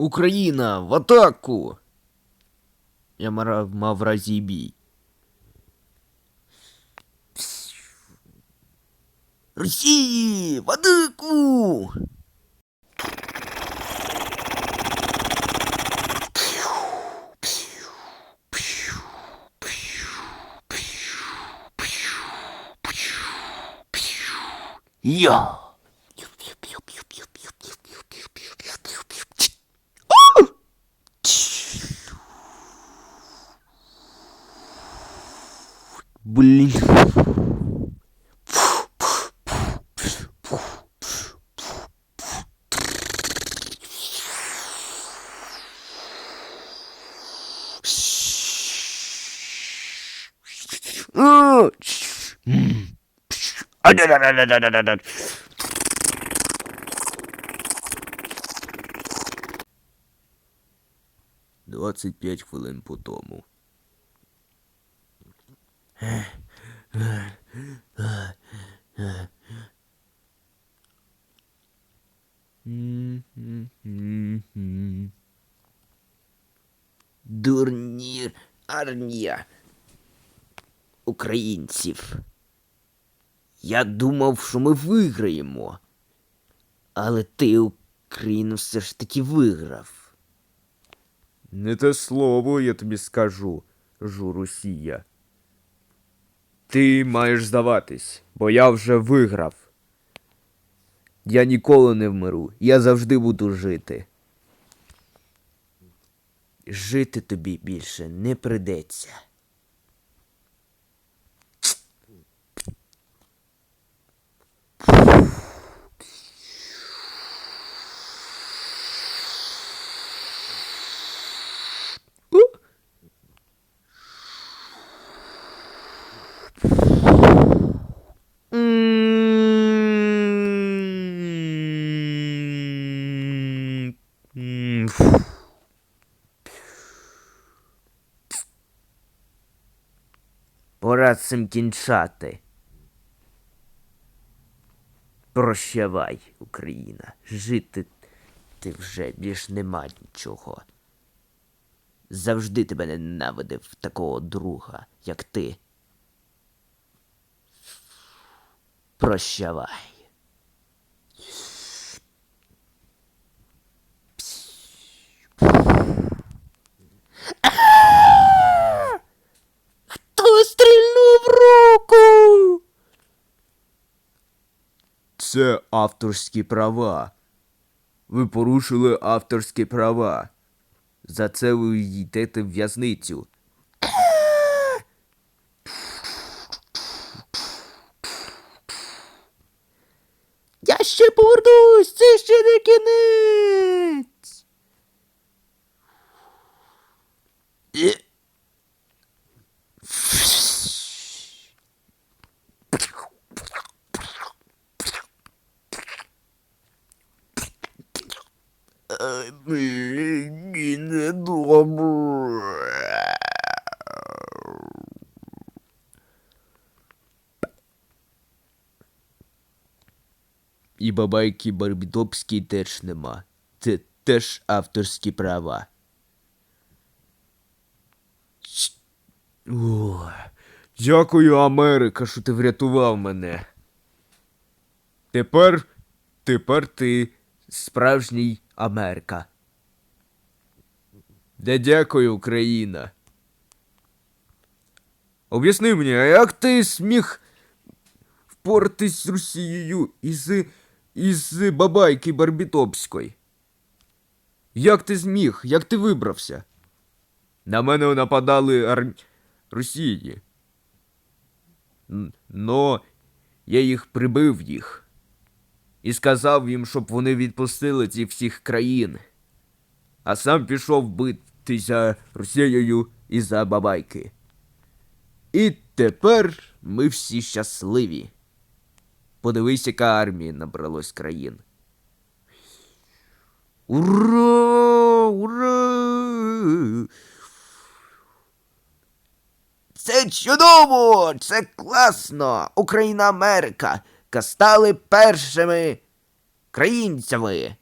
Україна в атаку! Я мав, мав разі бій. Росії! В атаку! Я! Блин. Двадцять п'ять хвилин по тому. Дурнір армія українців. Я думав, що ми виграємо. Але ти Україну все ж таки виграв. Не те слово, я тобі скажу, жу Росія. Ти маєш здаватись, бо я вже виграв. Я ніколи не вмиру, я завжди буду жити. Жити тобі більше не придеться. Пора цим кінчати. Прощавай, Україна. Жити ти вже більш нема нічого. Завжди тебе ненавидив такого друга, як ти. Прощавай. Це авторські права. Ви порушили авторські права. За це ви йдете в в'язницю. Я ще повернусь, це ще не кінець. І бабайки Барбітопській теж нема. Це теж авторські права. О, дякую, Америка, що ти врятував мене. Тепер, тепер ти справжній Америка. Де дякую, Україна. Об'ясни мені, а як ти зміг впоратись з Росією із, із бабайки Барбітопської? Як ти зміг? Як ти вибрався? На мене нападали ар... Росії. Но я їх прибив їх. І сказав їм, щоб вони відпустили ці всіх країн. А сам пішов битися Росією і за бабайки. І тепер ми всі щасливі. Подивись, яка армія набралось країн. Ура! Ура! Це чудово! Це класно! Україна Америка! Ка стали першими країнцями.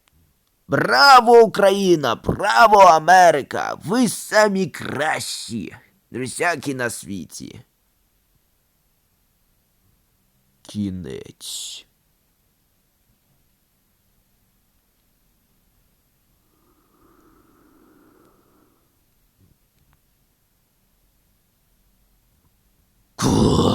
Браво, Україна! Браво, Америка! Ви самі кращі! Друзяки на світі. Кінець. Ку.